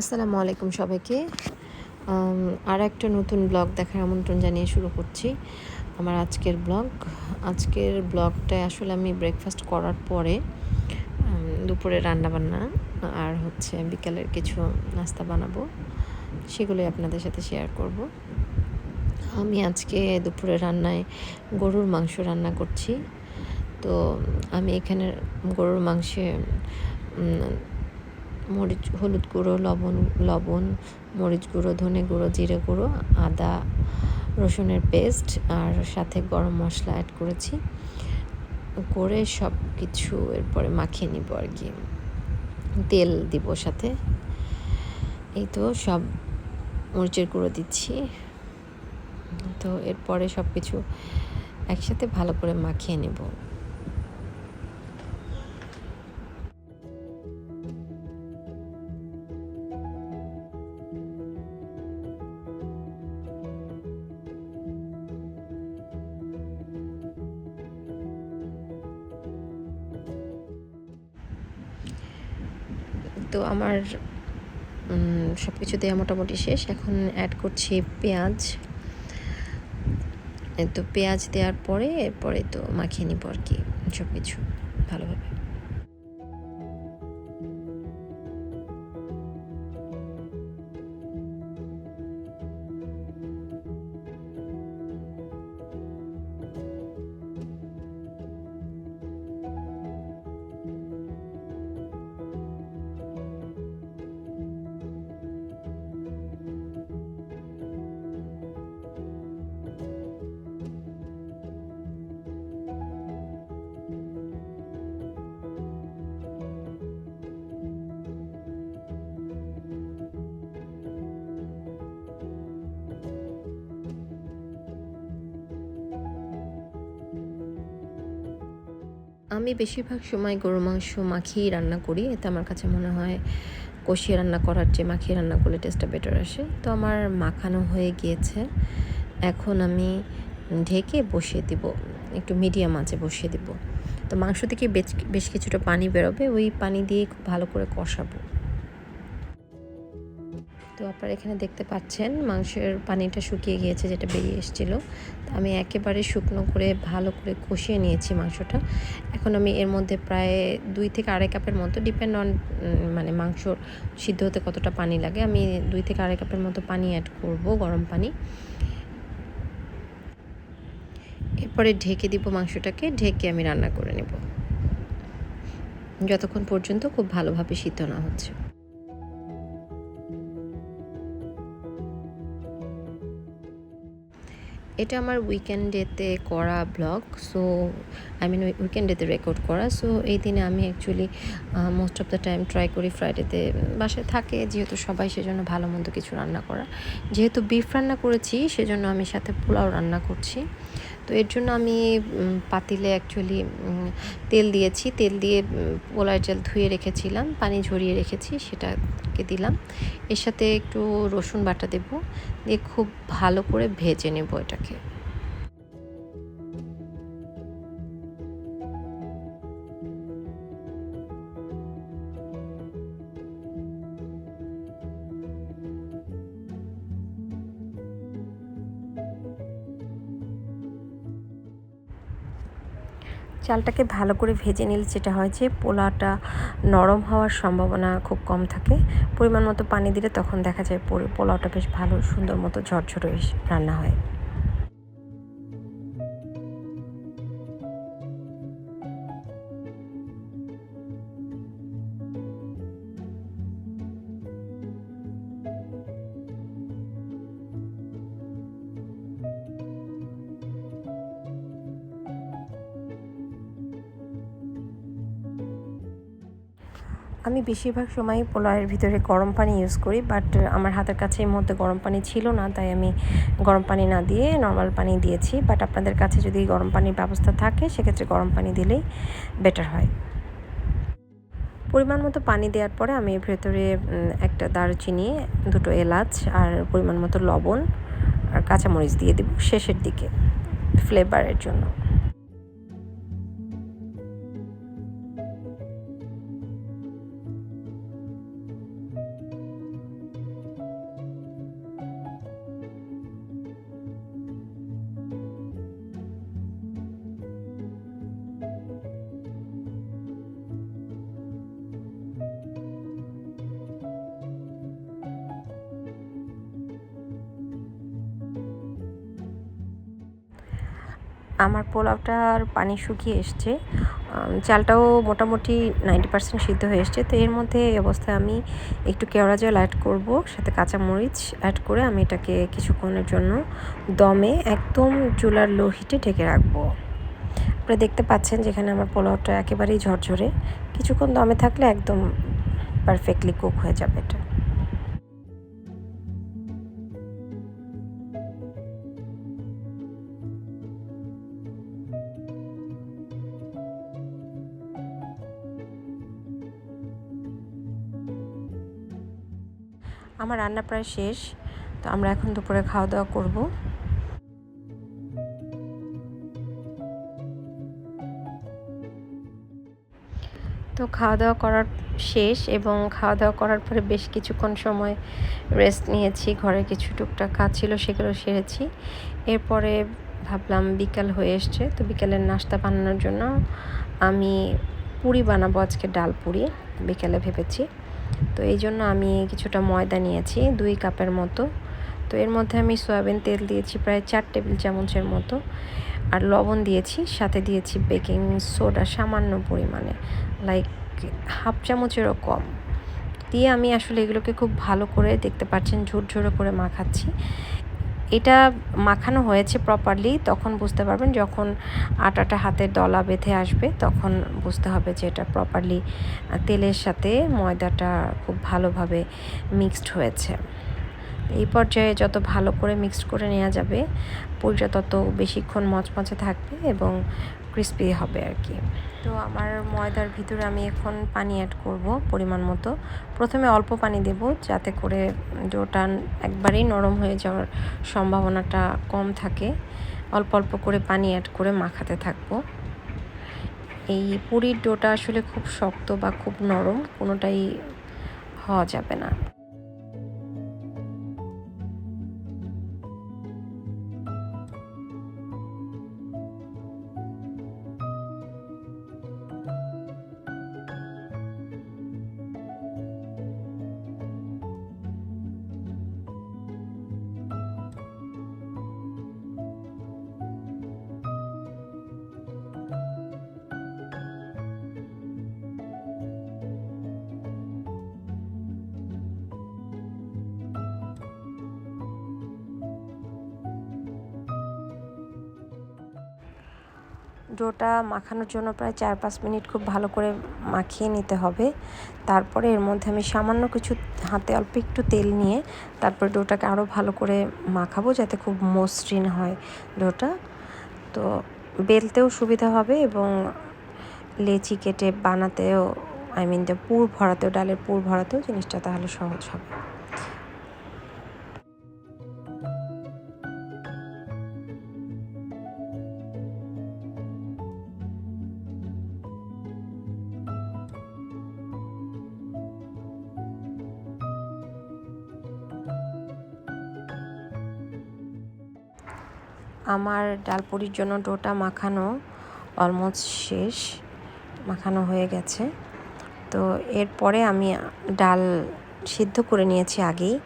আসসালামু আলাইকুম সবাইকে। আর একটা নতুন ব্লগ দেখার আমন্ত্রণ জানিয়ে শুরু করছি। আমার আজকের ব্লগ। আজকের ব্লগটায় আসলে আমি ব্রেকফাস্ট করার পরে দুপুরে রান্না বান্না আর হচ্ছে বিকালের কিছু নাস্তা বানাবো। সেগুলোই আপনাদের সাথে শেয়ার করব। আমি আজকে দুপুরে রান্নায় গরুর মাংস রান্না করছি। তো আমি এখানে গরুর মাংসে মরিচ, হলুদ গুঁড়ো, লবণ লবণ, মরিচ গুঁড়ো, ধনে গুঁড়ো, জিরে গুঁড়ো, আদা, রসুনের পেস্ট আর সাথে গরম মশলা অ্যাড করেছি। করে সব কিছু এরপরে মাখিয়ে নিব আর কি। তেল দিব সাথে। এই তো সব মরিচের গুঁড়ো দিচ্ছি। তো এরপরে সব কিছু একসাথে ভালো করে মাখিয়ে নেব। তো আমার সব কিছু দেওয়া মোটামুটি শেষ। এখন অ্যাড করছি পেঁয়াজ। তো পেঁয়াজ দেওয়ার পরে এরপরে তো মাখিয়ে নিব আর কি সব কিছু ভালোভাবে। আমি বেশিরভাগ সময় গরু মাংস মাখিয়েই রান্না করি। এতে আমার কাছে মনে হয় কষিয়ে রান্না করার চেয়ে মাখিয়ে রান্না করলে টেস্টটা বেটার আসে। তো আমার মাখানো হয়ে গিয়েছে। এখন আমি ঢেকে বসিয়ে দিব। একটু মিডিয়াম আঁচে বসিয়ে দিব। তো মাংস থেকে বেশ বেশ কিছুটা পানি বেরোবে। ওই পানি দিয়ে খুব ভালো করে কষাবো। তো আপনারা এখানে দেখতে পাচ্ছেন মাংসের পানিটা শুকিয়ে গিয়েছে, যেটা বেরিয়ে এসেছিল। আমি একেবারে শুকনো করে, ভালো করে কষিয়ে নিয়েছি মাংসটা। এখন আমি এর মধ্যে প্রায় দুই থেকে আড়াই কাপের মতো ডিপেন্ড অন মানে মাংস সিদ্ধ হতে কতটা পানি লাগে, আমি দুই থেকে আড়াই কাপের মতো পানি অ্যাড করব, গরম পানি। এরপরে ঢেকে দিব মাংসটাকে, ঢেকে আমি রান্না করে নেব। যতক্ষণ পর্যন্ত খুব ভালোভাবে সিদ্ধ না হচ্ছে। এটা আমার উইকেন্ডেতে করা ব্লগ সো আই মিন উইকেন্ডেতে রেকর্ড করা সো এই দিনে আমি actually most of the time try করি ফ্রাইডেতে বাসায় থাকে, যেহেতু সবাই সেজন্য ভালো মন্দ কিছু রান্না করা। যেহেতু বিফ রান্না করেছি, সেজন্য আমি সাথে পোলাও রান্না করছি। তো এর জন্য আমি পাতিলে অ্যাকচুয়ালি তেল দিয়েছি। তেল দিয়ে পোলার জল ধুয়ে রেখেছিলাম, পানি ঝরিয়ে রেখেছি, সেটাকে দিলাম। এর সাথে একটু রসুন বাটা দেবো, দিয়ে খুব ভালো করে ভেজে নেব এটাকে। চালটাকে ভালো করে ভেজে নিলে যেটা হয় যে পোলাটা নরম হওয়ার সম্ভাবনা খুব কম থাকে। পরিমাণ মতো পানি দিলে তখন দেখা যায় পোলাওটা বেশ ভালো, সুন্দর মতো ঝরঝরে রান্না হয়। বেশিরভাগ সময় পোলাওয়ের ভিতরে গরম পানি ইউজ করি বাট আমার হাতের কাছে এই মুহূর্তে গরম পানি ছিল না, তাই আমি গরম পানি না দিয়ে নর্মাল পানি দিয়েছি। বাট আপনাদের কাছে যদি গরম পানির ব্যবস্থা থাকে, সেক্ষেত্রে গরম পানি দিলেই বেটার হয়। পরিমাণ মতো পানি দেওয়ার পরে আমি ভেতরে একটা দারুচিনি, দুটো এলাচ আর পরিমাণ মতো লবণ আর কাঁচামরিচ দিয়ে দেব শেষের দিকে ফ্লেভারের জন্য। আমার পোলাওটার পানি শুকিয়ে এসছে। চালটাও মোটামুটি নাইনটি পার্সেন্ট সিদ্ধ হয়ে এসছে। তো এর মধ্যে এই অবস্থায় আমি একটু কেওড়া জল অ্যাড করব, সাথে কাঁচামরিচ অ্যাড করে আমি এটাকে কিছুক্ষণের জন্য দমে একদম চুলার লো হিটে ঢেকে রাখব। আপনারা দেখতে পাচ্ছেন যেখানে আমার পোলাওটা একেবারেই ঝরঝরে। কিছুক্ষণ দমে থাকলে একদম পারফেক্টলি কুক হয়ে যাবে এটা। আমার রান্না প্রায় শেষ, তো আমরা এখন দুপুরে খাওয়া দাওয়া করব। তো খাওয়া দাওয়া করার শেষ এবং খাওয়া দাওয়া করার পরে বেশ কিছুক্ষণ সময় রেস্ট নিয়েছি, ঘরে কিছু টুকটাক কাজ ছিল সেগুলো সেরেছি। এরপরে ভাবলাম বিকাল হয়ে এসছে, তো বিকালের নাস্তা বানানোর জন্য আমি পুরি বানাবো আজকে ডাল পুরি, বিকালে ভেবেছি। তো এই জন্য আমি কিছুটা ময়দা নিয়েছি, দুই কাপের মতো। তো এর মধ্যে আমি সয়াবিন তেল দিয়েছি প্রায় চার টেবিল চামচের মতো। আর লবণ দিয়েছি, সাথে দিয়েছি বেকিং সোডা সামান্য পরিমাণে, লাইক হাফ চামচেরও কম। দিয়ে আমি আসলে এগুলোকে খুব ভালো করে, দেখতে পাচ্ছেন ঝুরঝুরো করে মাখাচ্ছি। এটা মাখানো হয়েছে প্রপারলি তখন বুঝতে পারবেন যখন আটাটা হাতের দলা বেঁধে আসবে, তখন বুঝতে হবে যে এটা প্রপারলি তেলের সাথে ময়দাটা খুব ভালোভাবে মিক্সড হয়েছে। এই পর্যায়ে যত ভালো করে মিক্সড করে নেওয়া যাবে, পুরিটা তত বেশিক্ষণ মচমচে থাকবে এবং ক্রিস্পি হবে আর কি। তো আমার ময়দার ভিতরে আমি এখন পানি অ্যাড করব পরিমাণ মতো। প্রথমে অল্প পানি দেব যাতে করে ডোটা একবারেই নরম হয়ে যাওয়ার সম্ভাবনাটা কম থাকে। অল্প অল্প করে পানি অ্যাড করে মাখাতে থাকব। এই পুরীর ডোটা আসলে খুব শক্ত বা খুব নরম, কোনোটাই হওয়া যাবে না। ডোটা মাখানোর জন্য প্রায় চার পাঁচ মিনিট খুব ভালো করে মাখিয়ে নিতে হবে। তারপরে এর মধ্যে আমি সামান্য কিছু হাতে অল্প একটু তেল নিয়ে তারপরে ডোটাকে আরও ভালো করে মাখাবো যাতে খুব মসৃণ হয় ডোটা। তো বেলতেও সুবিধা হবে এবং লেচি কেটে বানাতেও, আই মিন পুর ভরাতেও, ডালের পুর ভরাতেও জিনিসটা তাহলে সহজ হবে। আমার ডালপুরির জন্য ডোটা মাখানো অলমোস্ট শেষ, মাখানো হয়ে গেছে। তো এরপরে আমি ডাল সিদ্ধ করে নিয়েছি আগেই।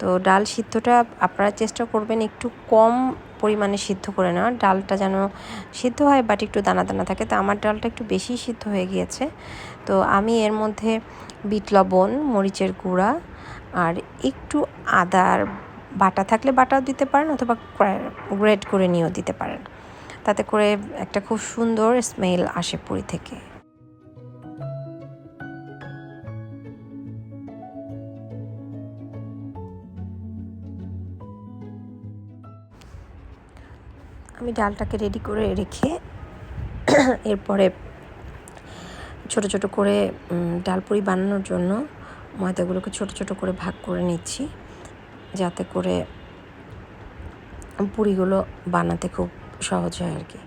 তো ডাল সিদ্ধটা আপনারা চেষ্টা করবেন একটু কম পরিমাণে সিদ্ধ করে নেওয়া ডালটা যেন সিদ্ধ হয় বাট একটু দানা দানা থাকে। তো আমার ডালটা একটু বেশি সিদ্ধ হয়ে গিয়েছে। তো আমি এর মধ্যে বিট লবণ, মরিচের গুঁড়া আর একটু আদার বাটা থাকলে বাটাও দিতে পারেন অথবা গ্রেড করে নিয়েও দিতে পারেন। তাতে করে একটা খুব সুন্দর স্মেল আসে পুরি থেকে। আমি ডালটাকে রেডি করে রেখে এরপরে ছোট ছোট করে ডালপুরি বানানোর জন্য ময়দাগুলোকে ছোট ছোট করে ভাগ করে নিচ্ছি। যাতে করে পুরিগুলো বানাতে খুব সহজ হয় আর কি।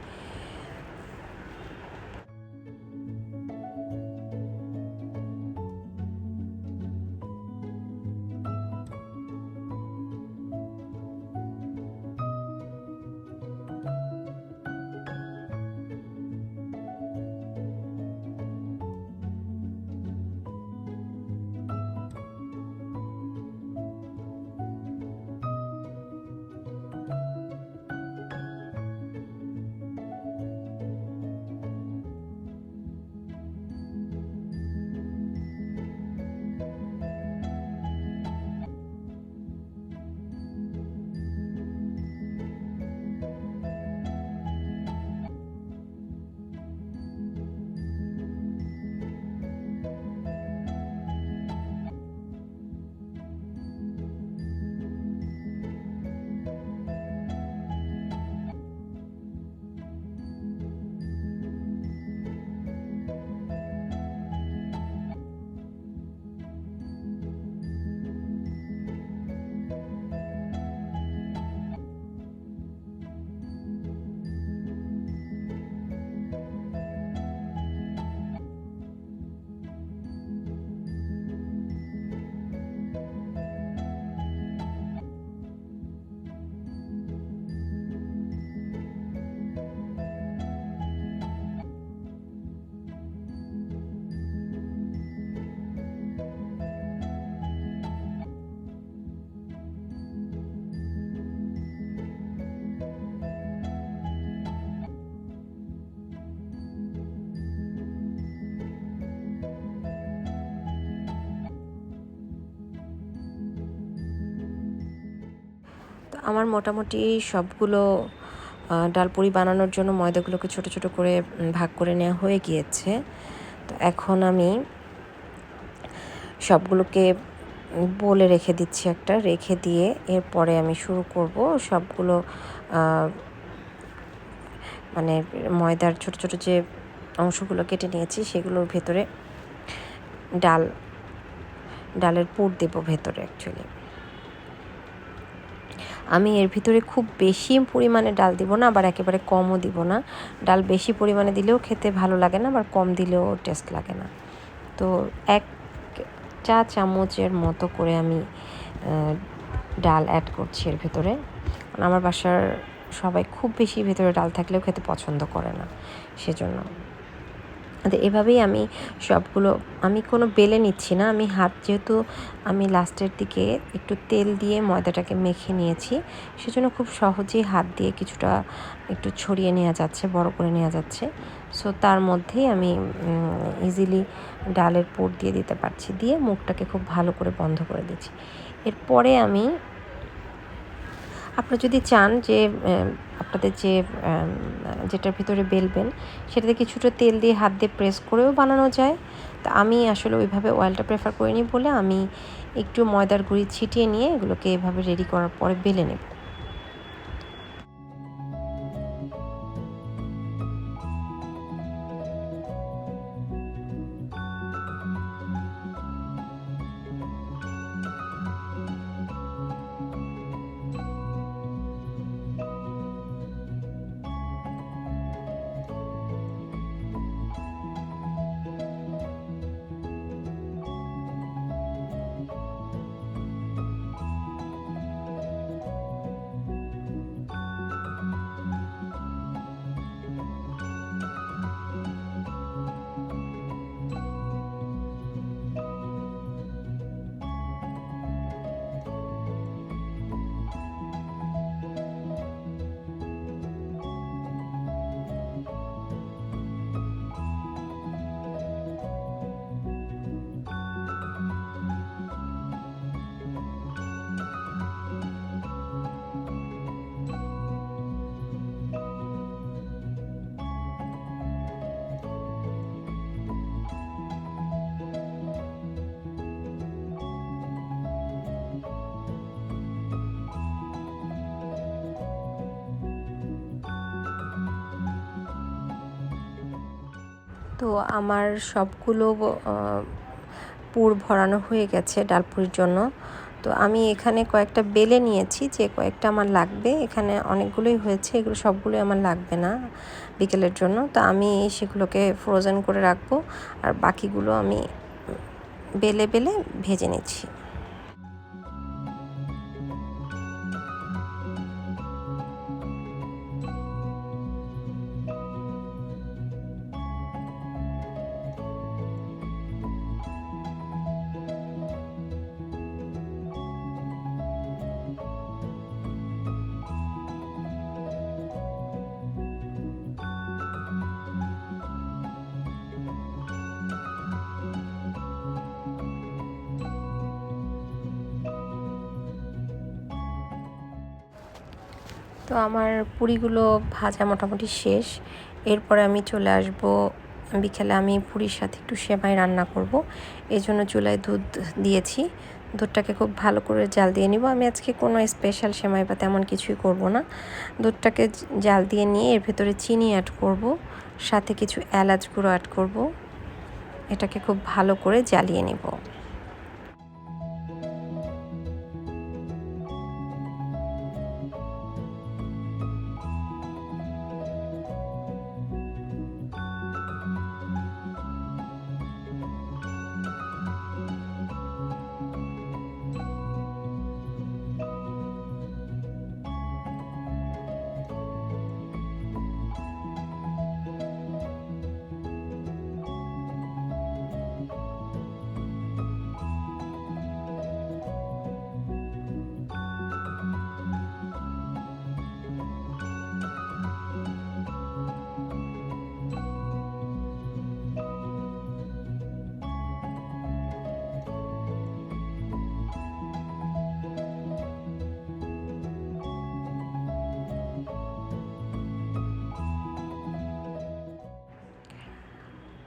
আমার মোটামুটি সবগুলো ডালপুরি বানানোর জন্য ময়দাগুলোকে ছোট ছোট করে ভাগ করে নেওয়া হয়ে গিয়েছে। তো এখন আমি সবগুলোকে বলে রেখে দিচ্ছি একটা, রেখে দিয়ে এরপরে আমি শুরু করব সবগুলো মানে ময়দার ছোট ছোট যে অংশগুলো কেটে নিয়েছি সেগুলোর ভেতরে ডাল, ডালের পুর দেব ভেতরে অ্যাকচুয়ালি আমি এর ভিতরে খুব বেশি পরিমাণে ডাল দিব না, আবার একেবারে কমও দিব না। ডাল বেশি পরিমাণে দিলেও খেতে ভালো লাগে না, আবার কম দিলেও টেস্ট লাগে না। তো এক চা চামচের মতো করে আমি ডাল অ্যাড করছি এর ভেতরে। আমার বাসার সবাই খুব বেশি ভেতরে ডাল থাকলেও খেতে পছন্দ করে না, সেজন্য। তো এভাবেই আমি সবগুলো, আমি কোনো বেলে নিচ্ছি না। আমি হাত যেহেতু আমি লাস্টের দিকে একটু তেল দিয়ে ময়দাটাকে মেখে নিয়েছি, সেজন্য খুব সহজেই হাত দিয়ে কিছুটা একটু ছড়িয়ে নেওয়া যাচ্ছে, বড় করে নেওয়া যাচ্ছে। সো তার মধ্যেই আমি ইজিলি ডালের পুর দিয়ে দিতে পারছি, দিয়ে মুখটাকে খুব ভালো করে বন্ধ করে দিচ্ছি। এরপরে আমি, আপনারা যদি চান যে আপনাদের যে যেটার ভিতরে বেলবেন, সেটাতে কিছুটা তেল দিয়ে হাত দিয়ে প্রেস করেও বানানো যায়। তা আমি আসলে ওইভাবে অয়েলটা প্রেফার করিনি বলে আমি একটু ময়দার গুঁড়ি ছিটিয়ে নিয়ে এগুলোকে এভাবে রেডি করার পরে বেলে নেব। তো আমার সবগুলো পুর ভরানো হয়ে গেছে ডালপুরির জন্য। তো আমি এখানে কয়েকটা বেলে নিয়েছি যে কয়েকটা আমার লাগবে। এখানে অনেকগুলোই হয়েছে, এগুলো সবগুলোই আমার লাগবে না বিকেলের জন্য। তো আমি সেগুলোকে ফ্রোজেন করে রাখব। আর বাকিগুলো আমি বেলে বেলে ভেজে নিচ্ছি। তো আমার পুরিগুলো ভাজা মোটামুটি শেষ। এরপরে আমি চলে আসব, বিকেলে আমি পুরীর সাথে একটু সেমাই রান্না করব। এই জন্য চুলায় দুধ দিয়েছি। দুধটাকে খুব ভালো করে জাল দিয়ে নিব। আমি আজকে কোনো স্পেশাল সেমাই বা তেমন কিছুই করব না। দুধটাকে জাল দিয়ে নিয়ে এর ভেতরে চিনি অ্যাড করব, সাথে কিছু এলাচ গুঁড়ো অ্যাড করব। এটাকে খুব ভালো করে জ্বালিয়ে নেব।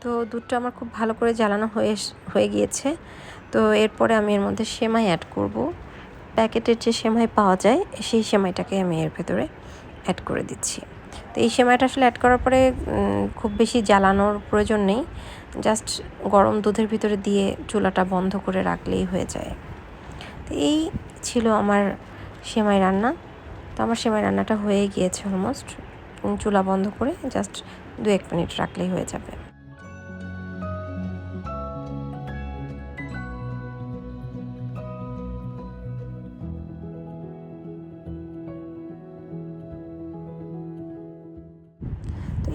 তো দুধটা আমার খুব ভালো করে জ্বালানো হয়ে হয়ে গিয়েছে। তো এরপরে আমি এর মধ্যে সেমাই অ্যাড করব। প্যাকেটের যে সেমাই পাওয়া যায়, সেই সেমাইটাকে আমি এর ভেতরে অ্যাড করে দিচ্ছি। তো এই সেমাইটা আসলে অ্যাড করার পরে খুব বেশি জ্বালানোর প্রয়োজন নেই। জাস্ট গরম দুধের ভিতরে দিয়ে চুলাটা বন্ধ করে রাখলেই হয়ে যায়। তো এই ছিল আমার সেমাই রান্না। তো আমার সেমাই রান্নাটা হয়ে গিয়েছে অলমোস্ট চুলা বন্ধ করে জাস্ট দু এক মিনিট রাখলেই হয়ে যাবে।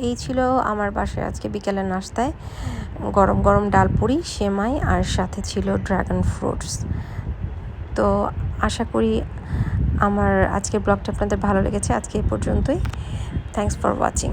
এই ছিল আমার বাসায় আজকে বিকেলের নাস্তায়। গরম গরম ডাল পুরি, সেমাই আর সাথে ছিল ড্রাগন ফ্রুটস তো আশা করি আমার আজকের ব্লগটা আপনাদের ভালো লেগেছে। আজকে এই পর্যন্তই। Thanks for watching